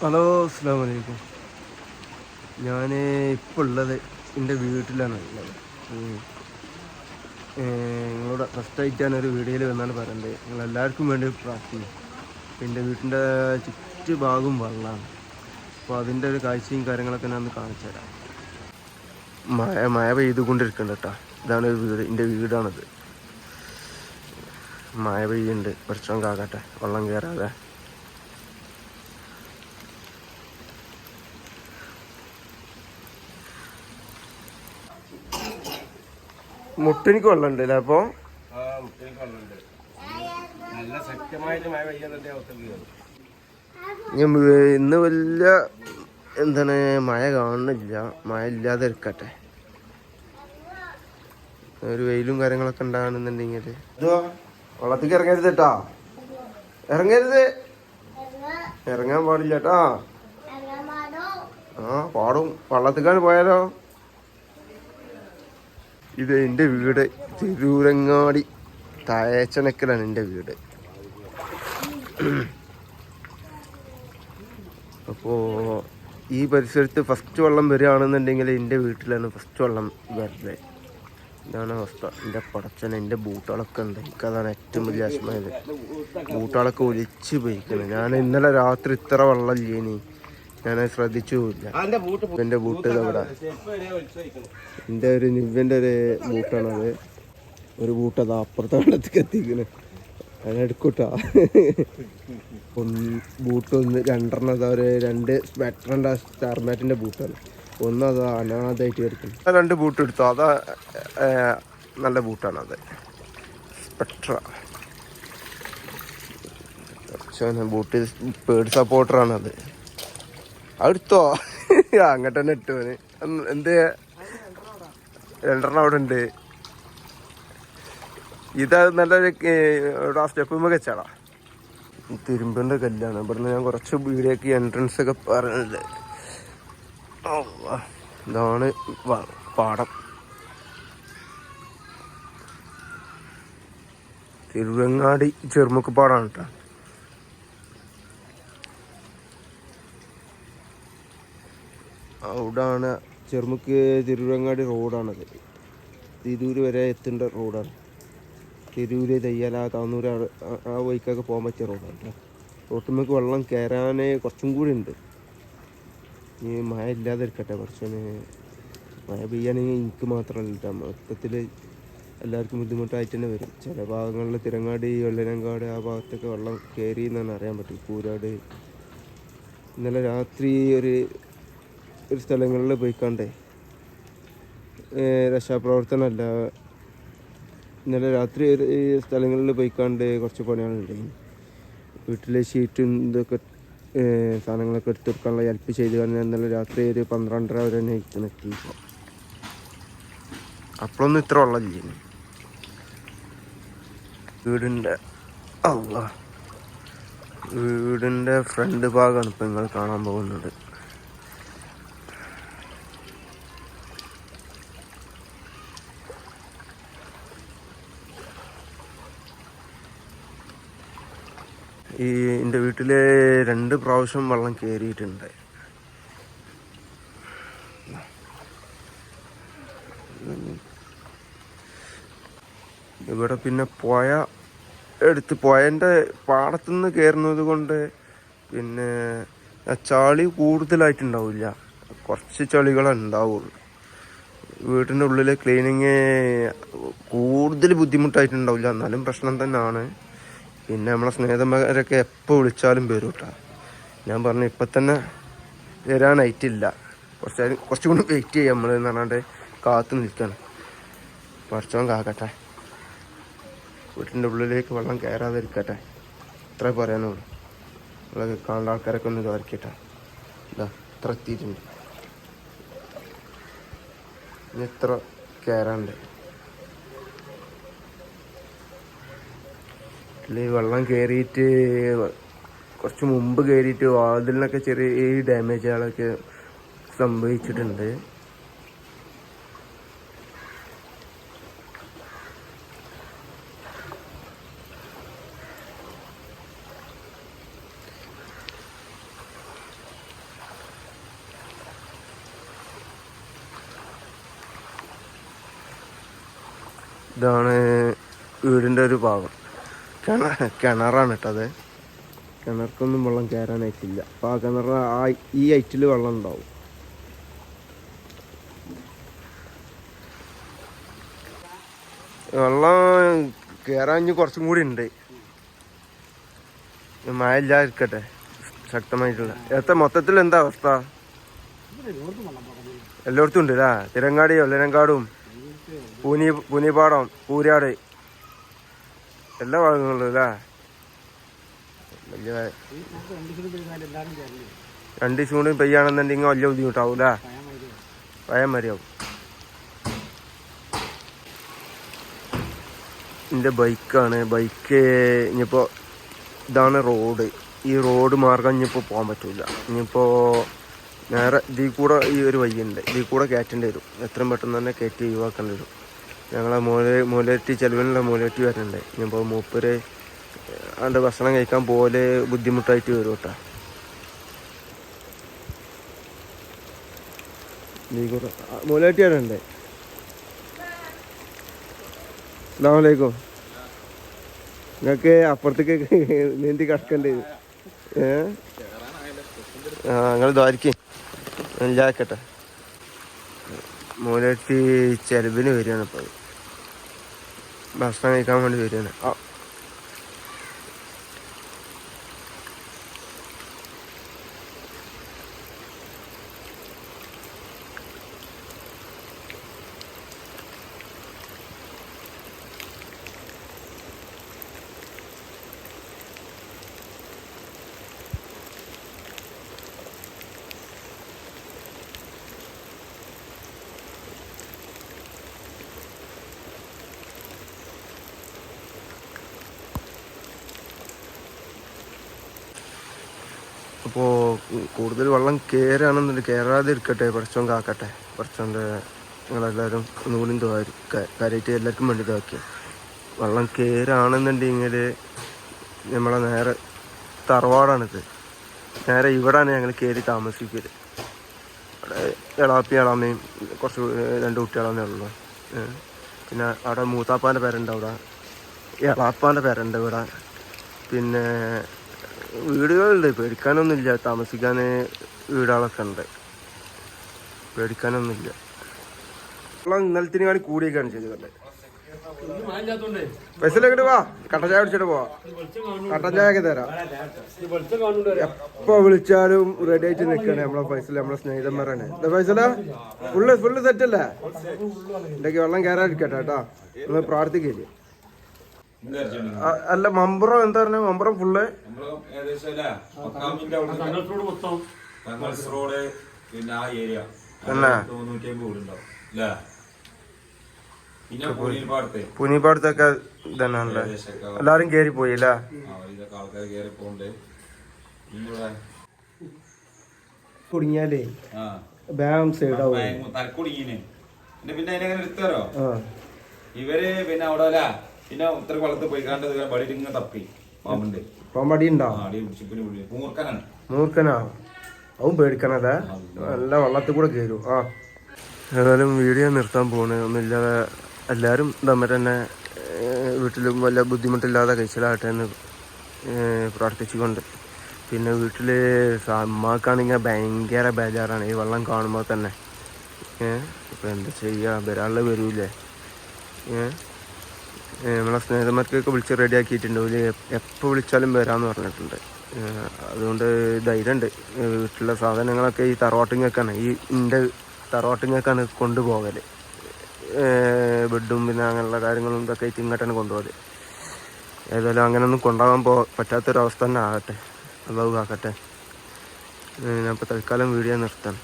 Hello അസ്സാം വലൈക്കും ഞാൻ ഇപ്പോൾ ഉള്ളത്. എന്റെ വീട്ടിലാണ് ഉള്ളത് നിങ്ങളോട് ഫസ്റ്റായിട്ട് ഒരു വീഡിയോയിൽ വന്നാണ് പറയുന്നത് നിങ്ങൾ എല്ലാവർക്കും വേണ്ടി പ്രാർത്ഥിക്കും എന്റെ വീട്ടിന്റെ ചുറ്റുഭാഗം വെള്ളമാണ് അപ്പോൾ അതിന്റെ ഒരു കാഴ്ചയും കാര്യങ്ങളൊക്കെ ഞാൻ ഒന്ന് കാണിച്ചു തരാം. മഴ മഴ പെയ്തുകൊണ്ടിരിക്കുന്നുണ്ട് കേട്ടോ. ഇതാണ് വീട്. എന്റെ വീടാണിത്. മഴ പെയ്യുന്നുണ്ട്. പ്രശ്നം കാക്കട്ടെ വെള്ളം കയറാതെ മുട്ടിനിക്ക് വെള്ളം ഉണ്ട് അല്ലേ അപ്പോൾ ആ മുട്ടേക്ക് വെള്ളമുണ്ട് നല്ല ശക്തമായിട്ട് മഴ പെയ്യുന്നുണ്ട് അവസ്ഥ കയറും അല്ലേ വേ- ഇന്ന് വലിയ എന്താണ് മഴ കാണുന്നില്ല. മഴ ഇല്ലാതെ ഇരിക്കട്ടെ ഒരു വെയിലും കാര്യങ്ങളൊക്കെ ഉണ്ടാകുന്നുണ്ടെങ്കിൽ ഇതോ വെള്ളത്തേക്ക് ഇറങ്ങരുത് കേട്ടാ ഇറങ്ങരുത്. ഇറങ്ങാൻ പാടില്ല കേട്ടാ ആ പാടും. വള്ളത്തേക്കാണ് പോയാലോ? ഇത് എന്റെ വീട്. തിരൂരങ്ങാടി തായച്ചനക്കലാണ് എന്റെ വീട്. അപ്പോൾ ഈ പരിസരത്ത് ഫസ്റ്റ് വെള്ളം വരികയാണെന്നുണ്ടെങ്കിൽ എന്റെ വീട്ടിലാണ് ഫസ്റ്റ് വെള്ളം വരുന്നത്. ഇതാണ് അവസ്ഥ. എന്റെ പടച്ചൻ എന്റെ ബൂട്ടുകളൊക്കെ ഉണ്ട്. എനിക്കതാണ് ഏറ്റവും വലിയ വിഷമയത് ബൂട്ടുകളൊക്കെ ഒലിച്ച് പോയിക്കുന്നത് ഞാൻ ഇന്നലെ രാത്രി ഇത്ര വെള്ളം ഇല്ലേനി. ഞാനത് ശ്രദ്ധിച്ചു. പോയില്ല അതിന്റെ ബൂട്ട് എന്റെ ബൂട്ട് വലിച്ചു എന്റെ ഒരു നിവ്യന്റെ ഒരു ബൂട്ടാണത് ഒരു ബൂട്ട് അത് അപ്പുറത്തെ വെള്ളത്തേക്ക് എത്തിക്കണ്. അതിനെടുക്കൂട്ടാ ഒന്ന് ബൂട്ട് ഒന്ന് രണ്ടെണ്ണം അതാ ഒരു രണ്ട് സ്പെക്ട്രന്റെ സ്റ്റാർമാറ്റിന്റെ ബൂട്ടാണ്. ഒന്ന് അത് അനാഥായിട്ട് എടുക്കുന്നു ആ രണ്ട് ബൂട്ട് എടുത്തു? അതാ നല്ല ബൂട്ടാണ് അത്. സ്പെക്ട്ര ബൂട്ട് പേഡ് സപ്പോർട്ടറാണത് അടുത്തോ? അങ്ങോട്ട് തന്നെ ഇട്ടു അവന് എന്ത്? രണ്ടെണ്ണം അവിടെ ഉണ്ട്. ഇത് നല്ലൊരു ഇവിടെ ആ സ്റ്റെപ്പ് മികച്ചാടാ തിരുമ്പന്റെ കല്ലാണ്. ഇവിടുന്ന് ഞാൻ കുറച്ച് വീഡിയോക്ക് എൻട്രൻസ് ഒക്കെ പറയുന്നുണ്ട് ഇതാണ് പാടം. തിരുവങ്ങാടി ചെറുമുക്ക് പാടാണ് കേട്ടോ. അവിടാണ് ചെറുമുക്ക് തിരുവങ്ങാടി റോഡാണത്. തിരൂർ വരെ എത്തേണ്ട റോഡാണ്. തിരൂര് തയ്യാല താന്നൂര് ആ- വഴിക്കൊക്കെ പോകാൻ പറ്റിയ റോഡാണ് കേട്ടോ റോട്ടുമ്മക്ക് വെള്ളം കയറാൻ കുറച്ചും കൂടി ഉണ്ട്. ഈ മഴ ഇല്ലാതെ ഇരിക്കട്ടെ കുറച്ചിന് മഴ പെയ്യാണെങ്കിൽ എനിക്ക് മാത്രമല്ല മൊത്തത്തിൽ എല്ലാവർക്കും ബുദ്ധിമുട്ടായിട്ട് തന്നെ വരും. ചില ഭാഗങ്ങളിൽ തിരങ്ങാടി വെള്ളനങ്കാട് ആ ഭാഗത്തൊക്കെ വെള്ളം കയറി എന്നാണ് അറിയാൻ പറ്റും കൂരാട്. ഇന്നലെ രാത്രി ഒരു ഒരു സ്ഥലങ്ങളിൽ പോയിക്കാണ്ടേ. രക്ഷാപ്രവർത്തനമല്ല. ഇന്നലെ രാത്രി ഈ സ്ഥലങ്ങളിൽ പോയിക്കാണ്ട് കുറച്ച് പണികളുണ്ടായി. വീട്ടിലെ ഷീറ്റും ഇതൊക്കെ സാധനങ്ങളൊക്കെ സാധനങ്ങളൊക്കെ എടുത്തെടുക്കാനുള്ള ഹെൽപ്പ് ചെയ്ത് കാരണം ഇന്നലെ രാത്രി ഒരു പന്ത്രണ്ടര വരെ തന്നെ എത്തി അപ്പോഴൊന്നും ഇത്ര വെള്ളമില്ല? വീടിന്റെ വീടിന്റെ ഫ്രണ്ട് ഭാഗമാണ് ഇപ്പം നിങ്ങൾ കാണാൻ പോകുന്നത്. ഈ എന്റെ വീട്ടിൽ രണ്ട് പ്രാവശ്യം വെള്ളം കയറിയിട്ടുണ്ട് ഇവിടെ പിന്നെ പുഴ എടുത്ത് പുഴന്റെ പാടത്തുനിന്ന് കയറുന്നത് കൊണ്ട് പിന്നെ ചളി കൂടുതലായിട്ടുണ്ടാവില്ല. കുറച്ച് ചളികളെ ഉണ്ടാവുള്ളൂ. വീട്ടിന്റെ ഉള്ളിൽ ക്ലീനിങ് കൂടുതൽ ബുദ്ധിമുട്ടായിട്ടുണ്ടാവില്ല. എന്നാലും പ്രശ്നം തന്നെയാണ്. പിന്നെ നമ്മളെ സ്നേഹിതന്മാരൊക്കെ എപ്പോൾ വിളിച്ചാലും വരും കേട്ടോ ഞാൻ പറഞ്ഞു ഇപ്പം തന്നെ വരാനായിട്ടില്ല. കുറച്ച് കുറച്ചും കൂടി വെയിറ്റ് ചെയ്യാം നമ്മൾ എന്ന് പറഞ്ഞാണ്ട് കാത്തു നിൽക്കണം. പഠിച്ചോൻ കാക്കട്ടെ. വീട്ടിന്റെ ഉള്ളിലേക്ക് വെള്ളം കയറാതിരിക്കട്ടെ. ഇത്ര പറയാനുള്ളൂ. നമ്മളൊക്കെ കാണുന്ന ആൾക്കാരൊക്കെ ഒന്ന് ഇതായിരിക്കട്ടെ. ഇതാ ഇത്ര എത്തിയിട്ടുണ്ട്. ഇനി എത്ര കയറാണ്ട് അതിൽ വെള്ളം കയറിയിട്ട് കുറച്ച് മുമ്പ് കയറിയിട്ട് വാതിലിനൊക്കെ ചെറിയ ഡാമേജുകളൊക്കെ സംഭവിച്ചിട്ടുണ്ട്. ഇതാണ് വീടിന്റെ ഒരു ഭാഗം. കിണറാണ് കേട്ടത് കിണർക്കൊന്നും വെള്ളം കയറാനായിട്ടില്ല അപ്പോൾ ആ കിണർ ആ ഈ ഐറ്റിൽ വെള്ളം ഉണ്ടാവും. വെള്ളം കയറാൻ ഇനി കുറച്ചും കൂടി ഉണ്ട്. മഴ ഇല്ലാതിരിക്കട്ടെ ശക്തമായിട്ടുള്ള. എത്ര മൊത്തത്തിൽ എന്താ അവസ്ഥ? എല്ലായിടത്തും ഉണ്ട് അല്ലേ തിരങ്ങാടി ഒല്ലനങ്കാടും പൂനി പൂനിപ്പാടം പൂരാട്. എല്ലാ ഭാഗങ്ങളിലും അല്ലേ? രണ്ട് ദിവസം പെയ്യാണെന്നുണ്ടെങ്കിൽ വലിയ ബുദ്ധിമുട്ടാവും അല്ലേ? ഭയം മതിയാവും എന്റെ ബൈക്കാണ്. ബൈക്ക് ഇനിയിപ്പോൾ ഇതാണ് റോഡ്. ഈ റോഡ് മാർഗം ഇനിയിപ്പോൾ പോകാൻ പറ്റില്ല ഇനിയിപ്പോൾ നേരെ ഇതിൽ കൂടെ ഈ ഒരു വഴിയുണ്ട്. ഇതിൽ കൂടെ കയറ്റേണ്ടി വരും. എത്രയും പെട്ടെന്ന് തന്നെ കയറ്റി ഒഴിവാക്കേണ്ടി വരും. ഞങ്ങളെ മൂല മൂലറ്റി ചെലവിനുള്ള മൂലറ്റി വരുന്നുണ്ട്. ഇനിയിപ്പോൾ മൂപ്പര് അതിന്റെ ഭക്ഷണം കഴിക്കാൻ പോലെ ബുദ്ധിമുട്ടായിട്ട് വരും കേട്ടോ. മൂലറ്റി വരുന്നുണ്ട്. അസ്സാമലൈക്കും നിങ്ങൾക്ക് അപ്പുറത്തേക്ക് നീന്തി കിടക്കേണ്ടി? ഏ? ആ നിങ്ങൾ ദ്വാരിക്കും. ഇല്ലാക്കട്ടെ. മൂലത്തി ചെലവിന് വരികയാണ് ഇപ്പോൾ ഭക്ഷണം കഴിക്കാൻ വേണ്ടി വരികയാണ്. ആ അപ്പോൾ കൂടുതൽ വെള്ളം കയറുകയാണെന്നുണ്ടെങ്കിൽ കയറാതെ ഇരിക്കട്ടെ കുറച്ചും കാക്കട്ടെ. കുറച്ചുകൊണ്ട് നിങ്ങളെല്ലാവരും ഒന്നുകൂടി കാര്യമായിട്ട് എല്ലാവർക്കും വേണ്ടി ഇതാക്കി വെള്ളം കയറുകയാണെന്നുണ്ടെങ്കിൽ നമ്മളെ നേരെ തറവാടാണിത്. നേരെ ഇവിടാണ് ഞങ്ങൾ കയറി താമസിക്കൽ അവിടെ എളാപ്പി എളാമ്മയും കുറച്ച് രണ്ട് കുട്ടികളാന്നേ ഉള്ളൂ. പിന്നെ അവിടെ മൂത്താപ്പാന്റെ പേരുണ്ട് അവിടെ. എളാപ്പാന്റെ പേരുണ്ട് ഇവിടെ. പിന്നെ വീടുകളുണ്ട്. പേടിക്കാനൊന്നുമില്ല. താമസിക്കാൻ വീടുകളൊക്കെ ഉണ്ട്. പേടിക്കാനൊന്നുമില്ല. വെള്ളം ഇന്നലത്തിനാണ് കൂടിയൊക്കെയാണ് ചെയ്തത് ബസ്സിലേക്ക് വാ. കട്ടൻ ചായ കുടിച്ചിട്ട് പോവാ. കട്ടൻ ചായ ഒക്കെ തരാം. എപ്പോ വിളിച്ചാലും റെഡി ആയിട്ട് നിൽക്കണേ നമ്മളെ ഫൈസൽ നമ്മളെ സ്നേഹിതന്മാരാണ്. ഫൈസല? ഫുള്ള് ഫുള്ള് സെറ്റ് അല്ലേ? എന്റെ വെള്ളം കയറാതിരിക്കട്ടെ കേട്ടോ. നിങ്ങൾ പ്രാർത്ഥിക്കില്ലേ അല്ല മമ്പുറം എന്താ പറഞ്ഞ? മമ്പുറം ഫുള്ള് പുനിപാടത്തൊക്കെ ഇതന്നെ റോഡ് പിന്നെ ആ ഏരിയ തന്നെ? തൊണ്ണൂറ്റി അമ്പത് വീടുണ്ടാവും. അല്ലേ. പിന്നെ പൂരിപ്പാടത്ത് പുനിപ്പാടത്തൊക്കെ ഇതന്നെയാണല്ലേ? ഏകദേശമൊക്കെ എല്ലാരും കേറി പോയി അല്ലേ? കുടുങ്ങിയാലേ ബാം സൈഡ് ആവും. പിന്നെ ഇവർ പിന്നെ അവിടെ അല്ല പിന്നെ ഉത്തര കൊല്ലത്ത് പോയി. കണ്ടത് വഴിയിൽ ഇങ്ങനെ തപ്പി. പാമ്പുണ്ട്. പാമ്പടി ഉണ്ടോ അടി മൂർഖനാ? അവൻ പേടിക്കണതേ. നല്ല വെള്ളത്തിൽ കൂടെ കയറും ആ. ഏതായാലും വീഡിയോ നിർത്താൻ പോണേ. ഒന്നുമില്ലാതെ എല്ലാവരും തമ്മിൽ തന്നെ വീട്ടിലും വല്ല ബുദ്ധിമുട്ടില്ലാതെ കഴിച്ചിലാകട്ടെ എന്ന് പ്രാർത്ഥിച്ചുകൊണ്ട്. പിന്നെ വീട്ടിൽ അമ്മക്കാണെങ്കിൽ ഭയങ്കര ബേജാറാണ്. ഈ വെള്ളം കാണുമ്പോൾ തന്നെ. ഏഹ് ഇപ്പം എന്താ ചെയ്യുക വരാളെ വരൂലേ ഏഹ് നമ്മളെ സ്നേഹിതന്മാർക്കൊക്കെ വിളിച്ച് റെഡി ആക്കിയിട്ടുണ്ട് ഒരു എപ്പോൾ വിളിച്ചാലും വരാമെന്ന് പറഞ്ഞിട്ടുണ്ട്. അതുകൊണ്ട് ധൈര്യമുണ്ട് ഏഹ് വീട്ടിലെ സാധനങ്ങളൊക്കെ ഈ തറവാട്ടിങ്ങൊക്കെയാണ് ഈ എന്റെ തറവാട്ടിങ്ങൊക്കെയാണ് കൊണ്ടുപോകൽ ബെഡും പിന്നെ അങ്ങനെയുള്ള കാര്യങ്ങളും ഇതൊക്കെ ആയിട്ട് ഇങ്ങോട്ടാണ് കൊണ്ടുപോകൽ ഏതായാലും അങ്ങനെയൊന്നും കൊണ്ടുപോകാൻ പോ പറ്റാത്തൊരവസ്ഥ തന്നെ ആകട്ടെ. അള്ളാഹു ആക്കട്ടെ ഞാനിപ്പോൾ തൽക്കാലം വീഡിയോ നിർത്താം